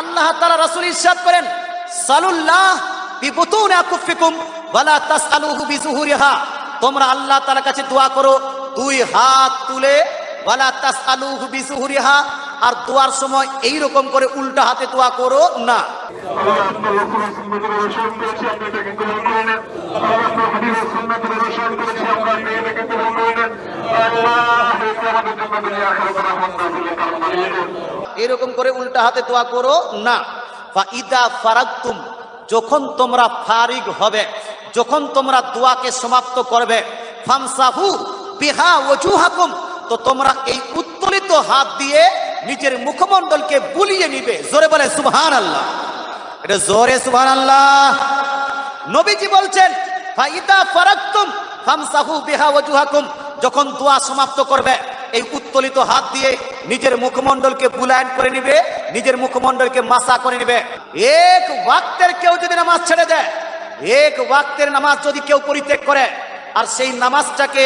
আল্লাহ তাআলা রাসূল ইরশাদ করেন, সালুল্লাহ বিবুতুন আকুফিকুম ওয়ালা তাসআলুহু বিজুহুরিহা। তোমরা আল্লাহ তাআলার কাছে দোয়া করো, দুই হাত তুলে ওয়ালা তাসআলুহু বিজুহুরিহা, আর দোয়ার সময় এই রকম করে উল্টা হাতে দোয়া করো না। এরকম করে উল্টা হাতে দোয়া করো, না। ইদা ফারাকতুম, যখন তোমরা ফারিগ হবে, যখন তোমরা দোয়াকে সমাপ্ত করবে, ফামসাহু বিহা ওজুহাকুম, তো তোমরা এই উত্তোলিত হাত দিয়ে নিজের মুখমণ্ডলকে বুলিয়ে নিবে। জোরে বলে সুবহান আল্লাহ এটা জোরে সুবহান আল্লাহ নবীজি বলছেন ফাইদা ফারাকতুম, ফামসাহু বিহা ওয়াজুহাকুম যখন দোয়া সমাপ্ত করবে এই উত্তোলিত হাত দিয়ে নিজের মুখমণ্ডলকে বুলায়ন করে নিবে, নিজের মুখমণ্ডলকে মাসা করে নিবে। এক ওয়াক্তের কেউ যদি নামাজ ছেড়ে দেয়, এক ওয়াক্তের নামাজ যদি কেউ পরিত্যাগ করে, আর সেই নামাজটাকে,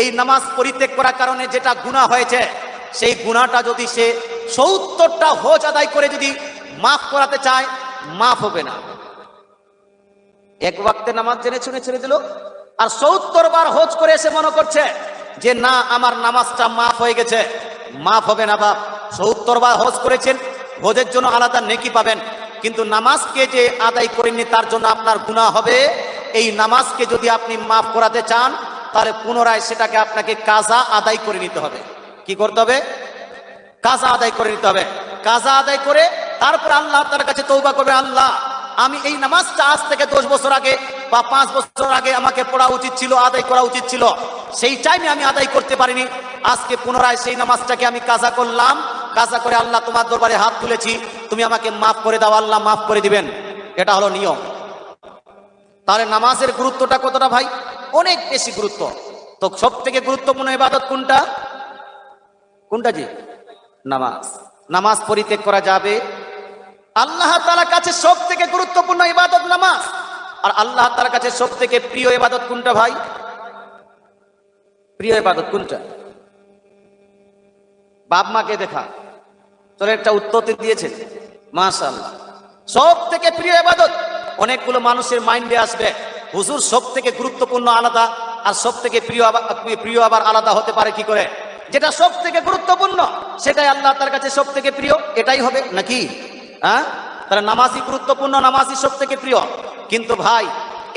এই নামাজ পরিত্যাগ করার কারণে যেটা গুনাহ হয়েছে, সেই গুনাহটা যদি সে সত্তরটা হোজ আদায় করে যদি মাফ করাতে চায়, মাফ হবে না। এক ওয়াক্তে নামাজ জেনে শুনে ছেড়ে দিল, আর সত্তর বার হজ করে এসে মনে করছে যে না, আমার নামাজটা মাফ হয়ে গেছে। মাফ হবে না বাপ। সত্তর বার হজ করেছেন, হজের জন্য আলাদা নেকি পাবেন। কিন্তু নামাজকে যে আদায় করেননি, তার জন্য আপনার গুনাহ হবে। এই নামাজকে যদি আপনি মাফ করাতে চান, তাহলে পুনরায় সেটাকে আপনাকে কাজা আদায় করে নিতে হবে। কি করতে হবে? কাজা আদায় করে নিতে হবে। কাজা আদায় করে তারপর আল্লাহ তার কাছে তৌবা করবে, আল্লাহ, আমি এই নামাজটা আজ থেকে দশ বছর আগে বা পাঁচ বছর আগে আমাকে পড়া উচিত ছিল, আদায় করা উচিত ছিল। সেই টাইমে আমি আদায় করতে পারিনি। আজকে পুনরায় সেই নামাজটাকে আমি কাজা করলাম। কাজা করে আল্লাহ তোমার দরবারে হাত তুলেছি। তুমি আমাকে মাফ করে দাও, আল্লাহ মাফ করে দিবেন। এটা হলো নিয়ম। তাহলে নামাজের গুরুত্বটা কতটা ভাই? অনেক বেশি গুরুত্ব। তো সব থেকে গুরুত্বপূর্ণ ইবাদত কোনটা? কোনটা জি নামাজ। নামাজ পরিত্যাগ করা যাবে। আল্লাহ তাআলার কাছে সব থেকে গুরুত্বপূর্ণ ইবাদত নামাজ। আর আল্লাহ তাআলার কাছে সব থেকে প্রিয় ইবাদত কোনটা ভাই? প্রিয় ইবাদত কোনটা? বাপ মাকে দেখা, তোর একটা উত্তর দিয়েছেন, মাশাআল্লাহ। সব থেকে প্রিয় ইবাদত অনেকগুলো মানুষের মাইন্ডে আসবে, হুজুর সব থেকে গুরুত্বপূর্ণ আলাদা, আর সব থেকে প্রিয় প্রিয় আবার আলাদা হতে পারে কি করে? যেটা সব থেকে গুরুত্বপূর্ণ, সেটাই আল্লাহ তার কাছে সব থেকে প্রিয়, এটাই হবে নাকি? হ্যাঁ তাহলে নামাজই গুরুত্বপূর্ণ, নামাজই সব থেকে প্রিয়। কিন্তু ভাই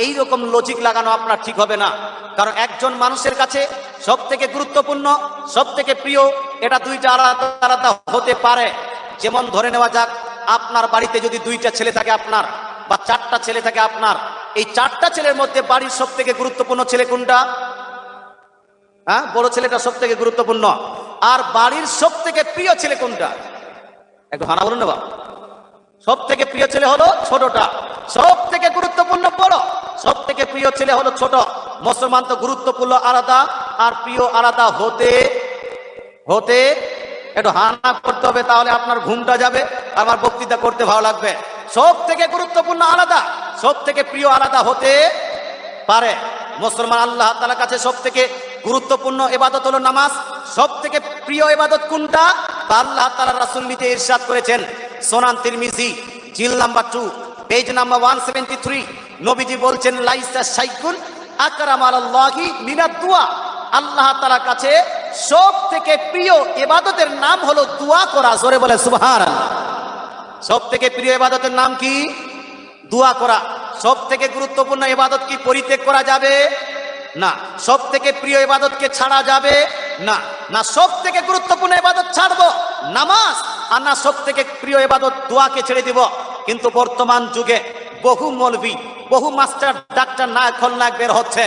এই রকম লজিক লাগানো আপনার ঠিক হবে না। কারণ একজন মানুষের কাছে সব থেকে গুরুত্বপূর্ণ সব থেকে প্রিয়, এটা দুইটা আলাদা আলাদা হতে পারে। যেমন ধরে নেওয়া যাক, আপনার বাড়িতে যদি দুইটা ছেলে থাকে আপনার বা চারটা ছেলে থাকে আপনার, এই চারটা ছেলের মধ্যে বাড়ির সব থেকে গুরুত্বপূর্ণ ছেলে কোনটা? হ্যাঁ বড় ছেলেটা সব থেকে গুরুত্বপূর্ণ। আর বাড়ির সব থেকে প্রিয় ছেলে কোনটা? একটু হানা বলুন বাবা। সব থেকে প্রিয় ছেলে হলো ছোটটা। সব থেকে গুরুত্বপূর্ণ বড়। সব থেকে প্রিয় ছেলে হলো ছোট। মুসলমান তো গুরুত্বপূর্ণ আলাদা, আর প্রিয় আলাদা হতে হতে একটু হানা করতে হবে, তাহলে আপনার ঘুমটা যাবে, আমার বক্তৃতা করতে ভালো লাগবে। সব থেকে গুরুত্বপূর্ণ আলাদা সব থেকে প্রিয় আলাদা হতে পারে। মুসলমান আল্লাহ তালার কাছে সব থেকে গুরুত্বপূর্ণ এবাদত হলো নামাজ। সব থেকে প্রিয় এবাদত কোনটা? তা আল্লাহ তালা রাসুল নিতে ইরশাদ করেছেন। সোনান তিরমিজি, জিল number two page number one seventy three নবীজি বলছেন, লাইসা সাইকুন আকরাম আল্লাহি মিনাদ দুয়া। আল্লাহ তালার কাছে সব থেকে প্রিয় এবাদতের নাম হলো দোয়া করা। জোরে বলে সুবহান সব থেকে প্রিয় এবাদতের নাম কি? দোয়া করা। সব থেকে গুরুত্বপূর্ণ ইবাদত কি পরিত্যাগ করা যাবে? না। সব থেকে প্রিয় ইবাদতকে ছাড়া যাবে? না। না সব থেকে গুরুত্বপূর্ণ ইবাদত ছাড়বো নামাজ। আর না সব থেকে প্রিয় ইবাদত দোয়াকে ছেড়ে দিব। কিন্তু বর্তমান যুগে বহু মৌলবি, বহু মাস্টার, ডাক্তার না খলনায়ক বের হচ্ছে,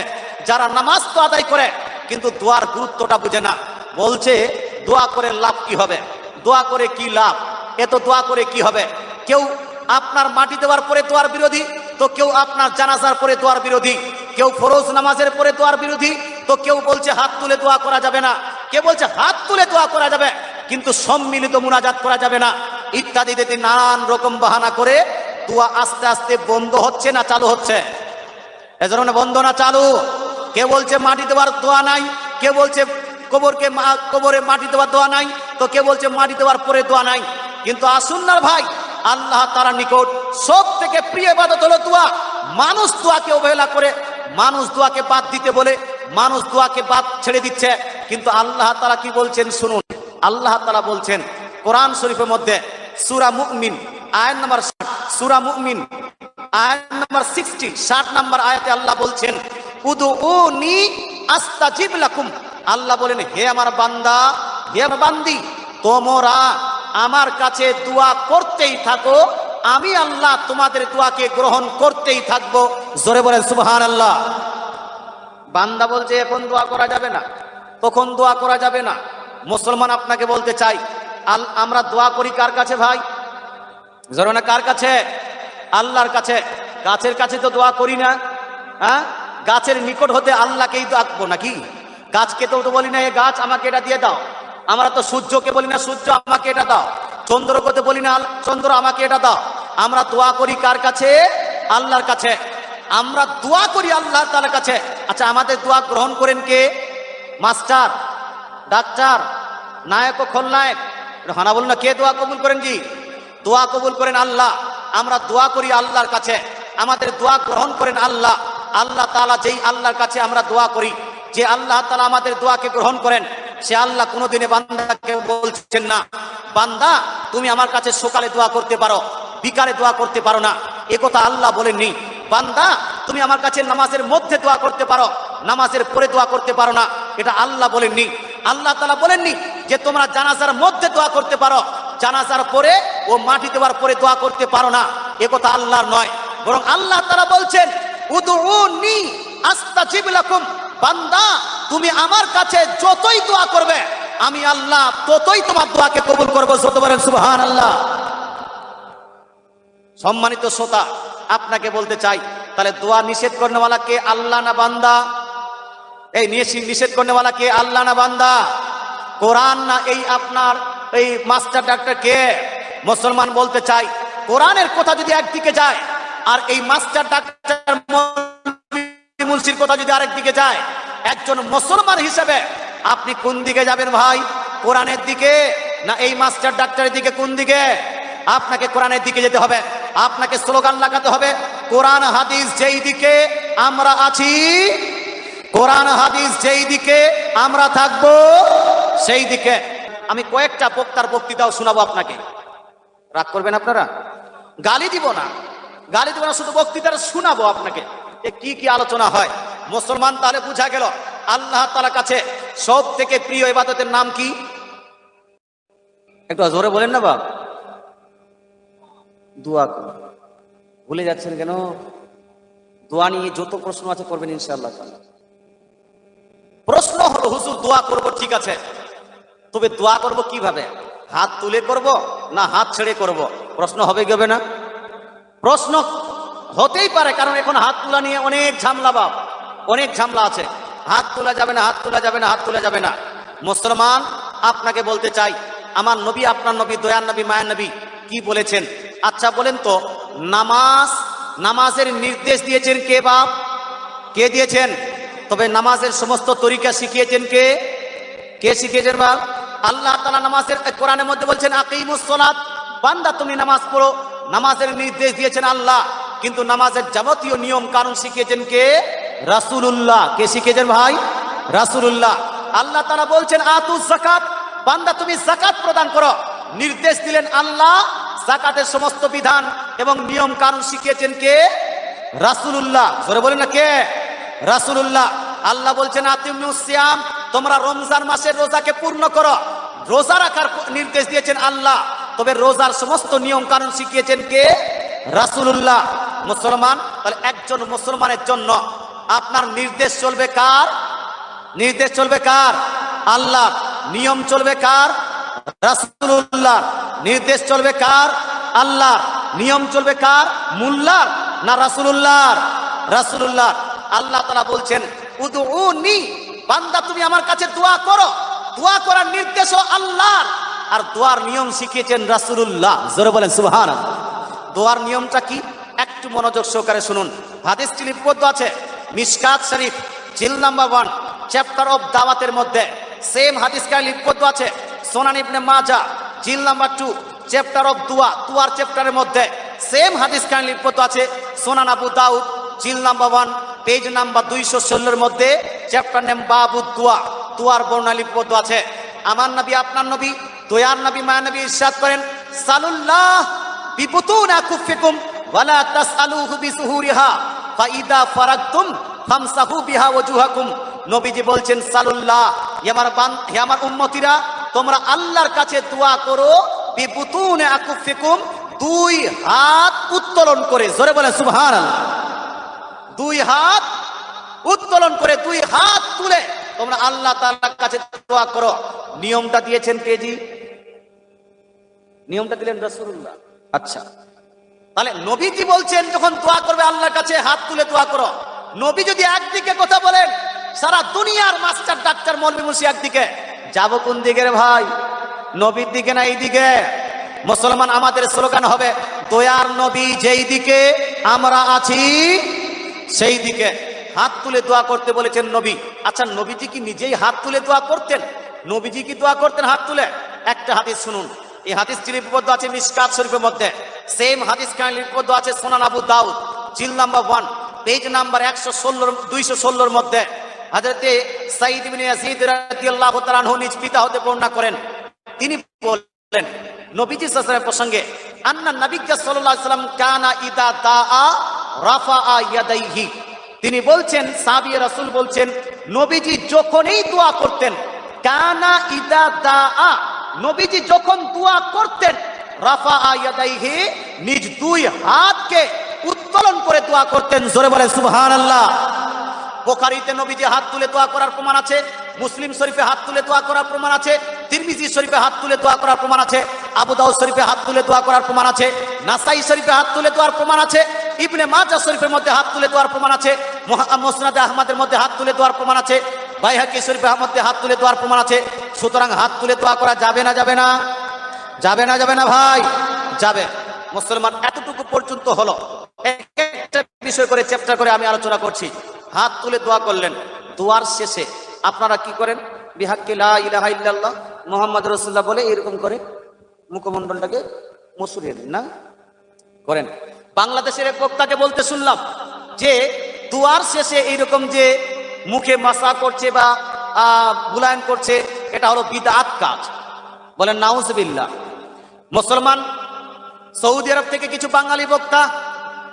যারা নামাজ তো আদায় করে, কিন্তু দোয়ার গুরুত্বটা বুঝে না। বলছে, দোয়া করে লাভ কি হবে? দোয়া করে কি লাভ? এত দোয়া করে কি হবে? কেউ আপনার মাটি দেওয়ার পরে দোয়ার বিরোধী, তো কেউ আপনার জানাজার পরে দোয়ার বিরোধী, কেউ ফরোজ নামাজের পরে দোয়ার বিরোধী, তো কেউ বলছে, হাত তুলে দোয়া করা যাবে না। কে বলছে, হাত তুলে দোয়া করা যাবে? কিন্তু সম্মিলিত মুনাজাত করা যাবে না। ইত্যাদি ইত্যাদি নানান রকম বাহানা করে দোয়া আস্তে আস্তে বন্ধ হচ্ছে না চালু হচ্ছে? এজন্য বন্ধ না চালু। কে বলছে মাটি দেওয়ার দোয়া নাই? কে বলছে কবরকে কবরে মাটি দেওয়ার দোয়া নাই? তো কে বলছে মাটি দেওয়ার পরে দোয়া নাই? কিন্তু আসুন না ভাই, আল্লাহ তারা নিকট সব থেকে প্রিয় ইবাদত হলো দোয়া। মানুষ দোয়াকে অবহেলা করে, মানুষ দোয়াকে বাদ দিতে বলে, মানুষ দোয়াকে বাদ ছেড়ে দিচ্ছে। কিন্তু আল্লাহ তারা কি বলছেন শুনুন। আল্লাহ তারা বলছেন, কোরআন শরীফের মধ্যে সুরা মুকমিন আয়াত নাম্বার সুরা মুকমিন আয়াত নাম্বার সিক্সটি ষাট নাম্বার আয়াতে আল্লাহ বলছেন উদু ও নি আস্তাজিব লাকুম। আল্লাহ বলেন, হে আমার বান্দা, হে বান্দি, তোমরা আমার কাছে দোয়া করতেই থাকো, আমি আল্লাহ তোমাদের দোয়াকে গ্রহণ করতেই থাকব। জোরে বলেন সুবহান আল্লাহ বান্দা বলছে, এখন দোয়া করা যাবে না। তখন দোয়া করা যাবে না। মুসলমান আপনাকে বলতে চাই আমরা দোয়া করি কার কাছে ভাই? জরনা কার কাছে? আল্লাহর কাছে। গাছের কাছে তো দোয়া করি না হ্যাঁ? গাছের নিকট হতে আল্লাহকেই তো আঁকবো নাকি? গাছকে তো তো বলি না, এ গাছ, আমাকে এটা দিয়ে দাও। আমরা তো সূর্যকে বলি না, সূর্য, আমাকে এটা দাও। চন্দ্রকে বলি না, চন্দ্র, আমাকে এটা দাও। আমরা দোয়া করি কার কাছে? আল্লাহর কাছে। আমরা দোয়া করি আল্লাহ তাআলার কাছে। আচ্ছা আমাদের দোয়া গ্রহণ করেন কে? মাস্টার, ডাক্তার, নায়ক ও খলনায়ক। হানা বলুন না, কে দোয়া কবুল করেন জি? দোয়া কবুল করেন আল্লাহ। আমরা দোয়া করি আল্লাহর কাছে। আমাদের দোয়া গ্রহণ করেন আল্লাহ। আল্লাহ তাআলা যেই আল্লাহর কাছে আমরা দোয়া করি, যে আল্লাহ তালা আমাদের দোয়াকে গ্রহণ করেন, সে আল্লাহ কোনোদিনে বান্দাকে বলছেন না। বান্দা, তুমি আমার কাছে সকালে দোয়া করতে পারো, বিকালে দোয়া করতে পারো না। এ কথা আল্লাহ বলেননি। বান্দা, তুমি আমার কাছে নামাজের মধ্যে দোয়া করতে পারো, নামাজের পরে দোয়া করতে পারো না। এটা আল্লাহ বলেননি। আল্লাহ তালা বলেননি যে তোমরা জানাজার মধ্যে দোয়া করতে পারো জানাজার পরে ও মাটি দেওয়ার পরে দোয়া করতে পারো না। এ কথা আল্লাহর নয়, বরং আল্লাহ তারা বলছেন উদুনি আস্তাজিব লাকুম, বান্দা, তুমি আমার কাছে যতই দোয়া করবে, আমি আল্লাহ ততই তোমার দোয়াকে কবুল করব। যত সুবহান আল্লাহ সম্মানিত শ্রোতা, আপনাকে বলতে চাই, তাহলে দোয়া নিষেধ করনেওয়ালা কে? আল্লাহ না বান্দা? এই নিষেধ করনেওয়ালা কে? আল্লাহ না বান্দা? কোরআন না এই আপনার এই মাস্টার ডাক্তার কে? মুসলমান বলতে চাই। কোরআনের কথা যদি একদিকে যায়, আর এই মাস্টার ডাক্তার মুন্সির কথা যদি আরেক দিকে যায়, একজন মুসলমান হিসেবে আপনি কোন দিকে যাবেন ভাই? কোরআনের দিকে না এই মাস্টার ডাক্তারের দিকে কোন দিকে? আপনাকে কোরআনের দিকে যেতে হবে। আপনাকে স্লোগান লাগাতে হবে, কোরআন হাদিস যেই দিকে আমরা আছি, কোরআন হাদিস যেই দিকে আমরা থাকব, সেই দিকে। আমি কয়েকটা বক্তার বক্তৃতাও শোনাবো আপনাকে। রাগ করবেন আপনারা? গালি দিব না। গালি দিব না, শুধু বক্তৃতাটা শোনাবো আপনাকে। কি কি আলোচনা হয়? মুসলমান তাহলে বুঝা গেল, আল্লাহ তালা কাছে সব থেকে প্রিয় ইবাদতের নাম কি? একটু জোরে বলেন না বাপ। দোয়া। ভুলে যাচ্ছেন কেন? দোয়া নিয়ে যত প্রশ্ন আছে করবেন ইনশাআল্লাহ প্রশ্ন হলো, হুজুর, দোয়া করব, ঠিক আছে। তবে দোয়া করব কীভাবে? হাত তুলে করব না হাত ছেড়ে করব? প্রশ্ন হবে কি হবে না? প্রশ্ন হতেই পারে, কারণ এখন হাত তোলা নিয়ে অনেক ঝামলা বাপ, অনেক ঝামলা আছে। হাত তোলা যাবে না, হাত তোলা যাবে না, হাত তোলা যাবে না। মুসলমান, আপনাকে বলতে চাই, আমার নবী, আপনার নবী, দয়ার নবী, মায়ের নবী, কি বলেছেন? আচ্ছা বলেন তো, নামাজ, নামাজের নির্দেশ দিয়েছেন কে বাপ? কে দিয়েছেন? তবে নামাজের সমস্ত তরিকা শিখিয়েছেন কে? কে শিখিয়েছেন বাপ? আল্লাহ তালা নামাজের কোরআনের মধ্যে বলছেন, আকিমুস সালাত। বান্দা, তুমি নামাজ পড়ো। নামাজের নির্দেশ দিয়েছেন আল্লাহ, কিন্তু নামাজের যাবতীয় নিয়ম কানুন শিখিয়েছেন কে? রাসূলুল্লাহ। কে শিখিয়েছেন ভাই? রাসূলুল্লাহ। আল্লাহ তারা বলছেন, আতু জাকাত বান্দা, তুমি জাকাত প্রদান করো। নির্দেশ দিলেন আল্লাহ জাকাতের সমস্ত বিধান এবং নিয়ম কানুন শিখিয়েছেন কে? রাসূলুল্লাহ। জোরে বলেন না কে? রাসূলুল্লাহ। আল্লাহ বলছেন আতিমুসিয়াম তোমরা রমজান মাসের রোজাকে পূর্ণ করো। রোজা রাখার নির্দেশ দিয়েছেন আল্লাহ। তবে রোজার সমস্ত নিয়ম কানুন শিখিয়েছেন কে? রাসূলুল্লাহ। মুসলমান? তাহলে একজন মুসলমানের জন্য আপনার নির্দেশ চলবে কার? নির্দেশ চলবে কার? আল্লাহ নিয়ম চলবে কার? রাসূলুল্লাহ নির্দেশ চলবে কার? আল্লাহ নিয়ম চলবে কার? মুল্লার না রাসূলুল্লাহ রাসূলুল্লাহ আল্লাহ তাআলা বলছেন, উদউনি বান্দা, তুমি আমার কাছে দোয়া করো। দোয়া করার নির্দেশও আল্লাহর। আর দোয়ার নিয়ম শিখিয়েছেন রাসূলুল্লাহ। জোরে বলেন, সুবহানাল্লাহ। দোয়ার নিয়মটা কি? একটু মনোযোগ সহকারে শুনুন। হাদিসটি লিপিবদ্ধ আছে। মিশকাত শরীফ, জিল নাম্বার ওয়ান, চ্যাপ্টার অফ দাওয়াতের মধ্যে। সেম হাদিসটা লিপিবদ্ধ আছে। সোনান ইবনে মাজা, জিল নাম্বার টু, চ্যাপ্টার অফ দুয়া, দুয়ার চ্যাপ্টারের মধ্যে। সেম হাদিস খান লিপিবদ্ধ আছে। সোনান আবু দাউদ জিল নাম্বার ওয়ান, পেজ নাম্বার দুইশো ষোলোর মধ্যে চ্যাপ্টার নেম বাবু দুয়া, দুয়ার বর্ণা আছে। আমার নবী, আপনার নবী, দয়ার নবী মায়া নবী ইরশাদ করেন, সালুল্লাহ বিপুতুন আকুফিকুম ওয়ালা তাসআলুহু বিসুহুরিহা ফাইদা ফারাগতুম ফামসাহু বিহা ওয়াজুহাকুম নবীজি বলছেন, সালুল্লাহ, হে আমার বান, হে উম্মতিরা, তোমরা আল্লাহর কাছে দোয়া করো, বিপুতুন আকুফিকুম দুই হাত উত্তোলন করে, জোরে বলে সুবহানাল্লাহ। দুই হাত উত্তোলন করে দুই হাত তুলে তোমরা আল্লাহ তাআলার কাছে দোয়া করো। নিয়মটা দিয়েছেন কেজি নিয়মটা দিলেন রাসূলুল্লাহ। আচ্ছা। তাহলে নবীজি বলছেন, যখন দোয়া করবে আল্লাহর কাছে, হাত তুলে দোয়া করো। নবী যদি একদিকে কথা বলেন, সারা দুনিয়ার মাস্টার ডাক্তার মৌলভী মুন্সি একদিকে, যাব কোন দিকে রে ভাই? নবীর দিকে না এইদিকে? মুসলমান আমাদের স্লোগান হবে, দয়ার নবী যেই দিকে আমরা আছি সেই দিকে হাত তুলে দোয়া করতে বলেছেন নবী। আচ্ছা নবীজি কি নিজেই হাত তুলে দোয়া করতেন? নবীজি কি দোয়া করতেন হাত তুলে? একটা হাদিস শুনুন। এই হাদিস লিপিবদ্ধ আছে মিসকাত শরীফের মধ্যে। সেম হাদিস খান লিপিবদ্ধ আছে সোনান আবু দাউদ, জিল নাম্বার ওয়ান, পেজ নাম্বার একশো ষোলোর, দুইশো ষোলোর মধ্যে। হাজরতে সাইদ ইবনে ইয়াজিদ নিজ পিতা হতে বর্ণনা করেন। তিনি বললেন নবীজি সাল্লাল্লাহু প্রসঙ্গে, আন্না নবী সাল্লাল্লাহু আলাইহি সাল্লাম কানা ইদা দাআ ইয়াদাইহি। তিনি বলছেন, সাহাবী রাসূল বলছেন, নবীজি যখনই দোয়া করতেন, কানা ইদা দা আ নবীজি যখন দোয়া করতেন রাফা আয়াদাইহি নিজ দুই হাতকে উত্তোলন করে দোয়া করতেন। জোরে বলে সুবহান আল্লাহ বোখারিতে নবীজি হাত তুলে দোয়া করার প্রমাণ আছে, মুসলিম শরীফে হাত তুলে দোয়া করার প্রমাণ আছে, তিরমিজি শরীফে হাত তুলে দোয়া করার প্রমাণ আছে, আবু দাউদ শরীফে হাত তুলে দোয়া করার প্রমাণ আছে, নাসাই শরীফে হাত তুলে দোয়ার প্রমাণ আছে ইবনে মাজা শরীফের মধ্যে হাত তুলে দেওয়ার প্রমাণ আছে। মুসনাদে আহমদের মধ্যে হাত তুলে দেওয়ার প্রমাণ আছে। বাইহাকি শরীফের মধ্যে হাত তুলে দেওয়ার প্রমাণ আছে। সুতরাং হাত তুলে দোয়া করা যাবে না যাবে না? যাবে না যাবে না ভাই? যাবে। মুসলমান এতটুকু পর্যন্ত হলো। বিষয় করে চ্যাপ্টার করে আমি আলোচনা করছি। হাত তুলে দোয়া করলেন। দোয়ার শেষে আপনারা কি করেন? বিহাক্কে লা ইলাহা ইল্লাল্লাহ, মোহাম্মদ রসুল্লাহ বলে এরকম করে মুখমণ্ডলটাকে মসুরিয়ে দেন, না? করেন। বাংলাদেশের এক বক্তাকে বলতে শুনলাম যে দুয়ার শেষে এইরকম যে মুখে মাসা করছে বা বুলায়ন করছে, এটা হলো বিদাত কাজ। বলেন নাউজবিল্লা মুসলমান, সৌদি আরব থেকে কিছু বাঙালি বক্তা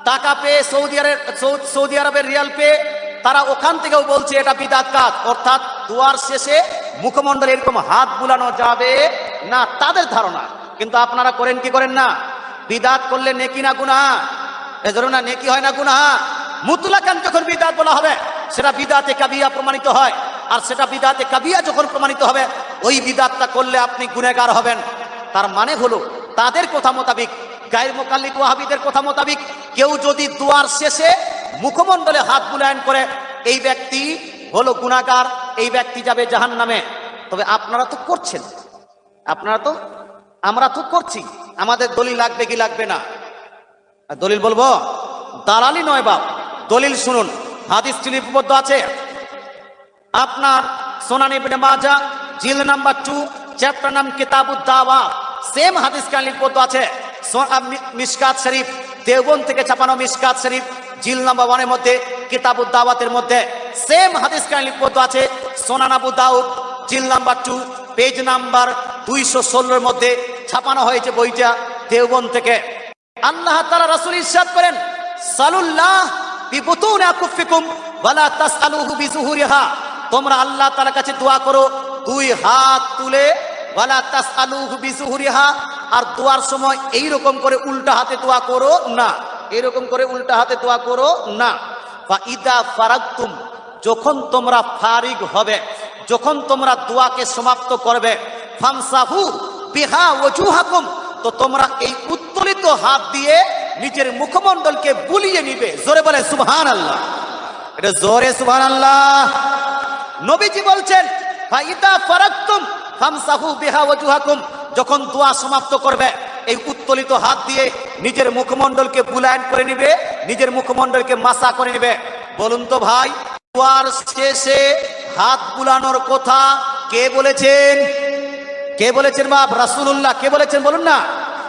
টাকা পেয়ে সৌদি আরব সৌ- সৌদি আরবের রিয়াল পেয়ে তারা ওখান থেকেও বলছে এটা বিদাত কাজ। অর্থাৎ দুয়ার শেষে মুখমণ্ডলে এরকম হাত বুলানো যাবে না তাদের ধারণা। কিন্তু আপনারা করেন কি করেন না? বিদাত করলে নেকি না গুনা এজন্য না, নেকি হয় না গুনা মুতলাকান যখন বিদাত বলা হবে? সেটা বিদাতে কাবিয়া প্রমাণিত হয়। আর সেটা বিদাতে কাবিয়া যখন প্রমাণিত হবে, ওই বিদাতটা করলে আপনি গুনেগার হবেন। তার মানে হলো, তাদের কথা মোতাবিক, গায়ের মোকাল্লিক ওয়াহাবিদের কথা মোতাবিক, কেউ যদি দুয়ার শেষে মুখমণ্ডলে হাত বুলায়ন করে, এই ব্যক্তি হলো গুণাগার এই ব্যক্তি যাবে জাহান নামে তবে আপনারা তো করছেন। আপনারা তো, আমরা তো করছি। আমাদের দলিল লাগবে কি লাগবে না? দলিল বলব দালালি নয় বাপ দলিল শুনুন হাদিস লিপিবদ্ধ আছে। আপনার সোনান ইবনে মাজা জিল নাম্বার টু চ্যাপ্টার নাম কিতাবুদ দাওয়া সেম হাদিস কান লিপিবদ্ধ আছে। সো- আহ, মি- মিশকাত শরীফ দেওবন থেকে ছাপানো মিশকাত শরীফ জিল নাম্বার ওয়ানের মধ্যে কিতাবুদ দাওয়াতের মধ্যে সেম হাদিস কান লিপিবদ্ধ আছে। সোনান আবু দাউদ জিল নাম্বার টু পেজ নাম্বার দুইশো ষোলোর মধ্যে ছাপানো হয়েছে বইটা দেওবন থেকে। আল্লাহ তাআলা রাসূল ইরশাদ করেন, সালুল্লাহ বিবুতুন আকুফিকুম ওয়ালা তাসআলুহু বিজুহুরিহা। তোমরা আল্লাহ তাআলার কাছে দোয়া করো, দুই হাত তুলে, ওয়ালা তাসআলুহু বিজুহুরিহা। আর দোয়ার সময় এই রকম করে উল্টা হাতে দোয়া করো না, এরকম করে উল্টা হাতে দোয়া করো না। ফা ইদা ফারাগতুম যখন তোমরা ফারিগ হবে, যখন তোমরা দোয়াকে সমাপ্ত করবে, ফামসাহু বিহা ওজুহাকুম, তো তোমরা এই উত্তোলিত হাত দিয়ে নিজের মুখমণ্ডলকে বুলিয়ে নিবে। জোরে বলে সুবহান আল্লাহ এটা জোরে সুবহান আল্লাহ নবীজি বলছেন, ফাইদা ফারাকতুম ফামসাহু বিহা ওয়াজুহাকুম যখন দোয়া সমাপ্ত করবে, এই উত্তোলিত হাত দিয়ে নিজের মুখমণ্ডলকে বুলায়ন করে নিবে, নিজের মুখমণ্ডলকে মাসা করে নিবে। বলুন তো ভাই দোয়ার শেষে হাত বুলানোর কথা কে বলেছেন? কে বলেছেন বাপ? রাসূলুল্লাহ। কে বলেছেন বলুন না?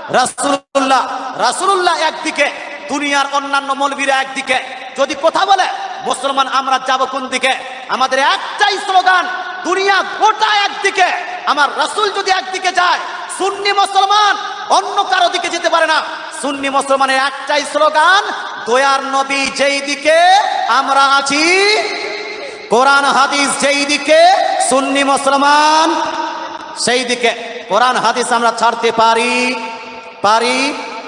রাসূলুল্লাহ। রাসূলুল্লাহ একদিকে, দুনিয়ার অন্যান্য মৌলবীরা একদিকে। যদি কথা বলে, মুসলমান আমরা যাব কোন দিকে? আমাদের একটাই স্লোগান, দুনিয়া গোটা একদিকে। আমার রাসূল যদি একদিকে যায়, সুন্নি মুসলমান অন্য কারও দিকে যেতে পারে না। সুন্নি মুসলমানের একটাই স্লোগান দয়ার নবী যেই দিকে আমরা আছি, কোরআন, হাদিস যেই দিকে, সুন্নি মুসলমান, সেই দিকে। কোরআন, হাদিস আমরা ছাড়তে পারি? পারি?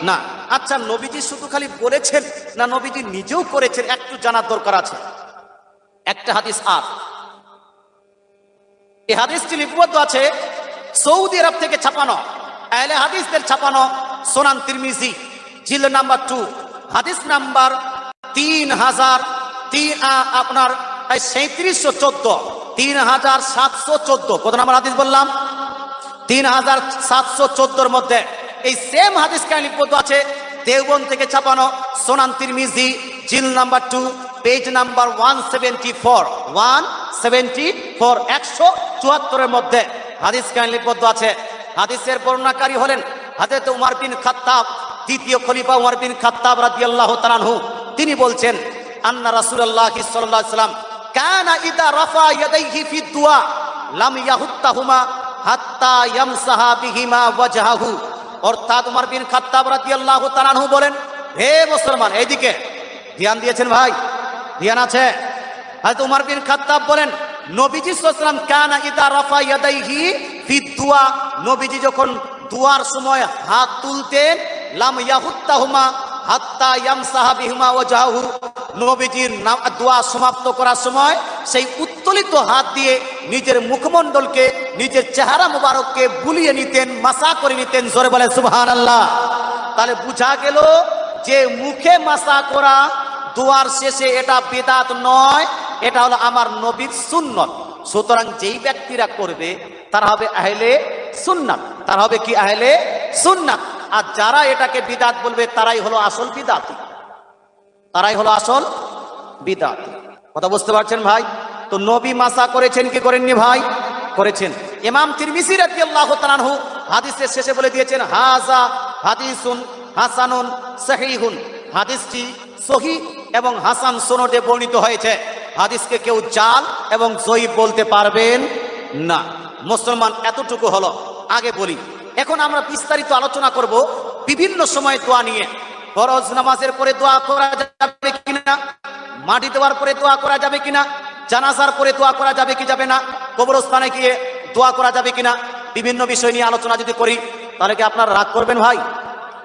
না। আচ্ছা নবীজি শুধু খালি বলেছেন না নবীজি নিজেও করেছেন? একটু জানার দরকার আছে। একটা হাদিস আর। এই হাদিসটি লিপিবদ্ধ আছে সৌদি আরব থেকে ছাপানো। আহলে হাদিসদের ছাপানো সোনান তিরমিজি, জিল নাম্বার টু। হাদিস নাম্বার তিন হাজার তিন আপনার সাঁত্রিশশো চোদ্দ, তিন হাজার সাতশো চোদ্দ। কত নাম্বার হাদিস বললাম? তিন হাজার সাতশো চোদ্দোর মধ্যে। এই সেম হাদিস কাহিনী লিপিবদ্ধ আছে। দেওবন থেকে ছাপানো সোনান তিরমিজি, জিল number two page number one seventy four one seventy four একশো চুয়াত্তরের মধ্যে। হাদিস কাহিনী লিপিবদ্ধ আছে। হাদিসের বর্ণাকারী হলেন হাজরত উমার বিন খাত্তাব। দ্বিতীয় খলিফা উমার বিন খাত্তাব রাদিয়াল্লাহু তাআলাহু তিনি বলছেন, আন্না রাসূলুল্লাহ সাল্লাল্লাহু আলাইহি সাল্লাম কানা ইদা রাফা ইয়াদাইহি ফি দুআ লাম ইয়াহুত্তাহুমা হাত্তা ইয়ামসাহা বিহিমা ওয়াজহাহু। অর্থাৎ উমর বিন খাত্তাব রাদিয়াল্লাহু তাআলা আনহু বলেন, হে মুসলমান, এইদিকে ধ্যান দিয়েছেন ভাই, ধ্যান আছে? হযরত উমর বিন খাত্তাব বলেন, নবীজি ওয়াসাল্লাম কানা ইদা রাফা ইয়াদাইহি ফি দুআ নবীজি যখন দুয়ার সময় হাত তুলতেন লাম ইয়াহুত্তাহুমা হাত্তা ইয়ামসাহা বিহিমা ওয়াজহাহু নবীজির দোয়া সমাপ্ত করার সময় সেই উত্তোলিত হাত দিয়ে নিজের মুখমণ্ডলকে, নিজের চেহারা মুবারককে বুলিয়ে নিতেন, মাসা করে নিতেন, জোরে বলে সুবহান আল্লাহ তাহলে বুঝা গেল যে মুখে মাসা করা দোয়ার শেষে এটা বেদাত নয়, এটা হলো আমার নবীর সুন্নত। সুতরাং যেই ব্যক্তিরা করবে, তারা হবে আহলে সুন্নাত। তারা হবে কি আহলে সুন্নাত? আর যারা এটাকে বিদাত বলবে, তারাই হলো আসল বিদাতি। তারাই হলো আসল বিদাত। কথা বুঝতে পারছেন ভাই? তো নবী মাসা করেছেন কি করেননি ভাই? করেছেন। ইমাম তিরমিসি রাদিয়াল্লাহু তাআলাহু হাদিসের শেষে বলে দিয়েছেন হাজা হাদিসুন হাসানুন সহিহুন। হাদিসটি সহি এবং হাসান সনদে বর্ণিত হয়েছে। হাদিসকে কেউ জাল এবং জয়ীব বলতে পারবেন না। মুসলমান এতটুকু হলো। আগে বলি এখন আমরা বিস্তারিত আলোচনা করব বিভিন্ন সময় দোয়া নিয়ে। ফরজ নামাজের পরে দোয়া করা যাবে কিনা? মাটি দেওয়ার পরে দোয়া করা যাবে কিনা? জানাজার পরে দোয়া করা যাবে কি যাবে না? কবরস্থানে গিয়ে দোয়া করা যাবে কিনা? বিভিন্ন বিষয় নিয়ে আলোচনা যদি করি, তাহলে কি আপনারা রাগ করবেন ভাই?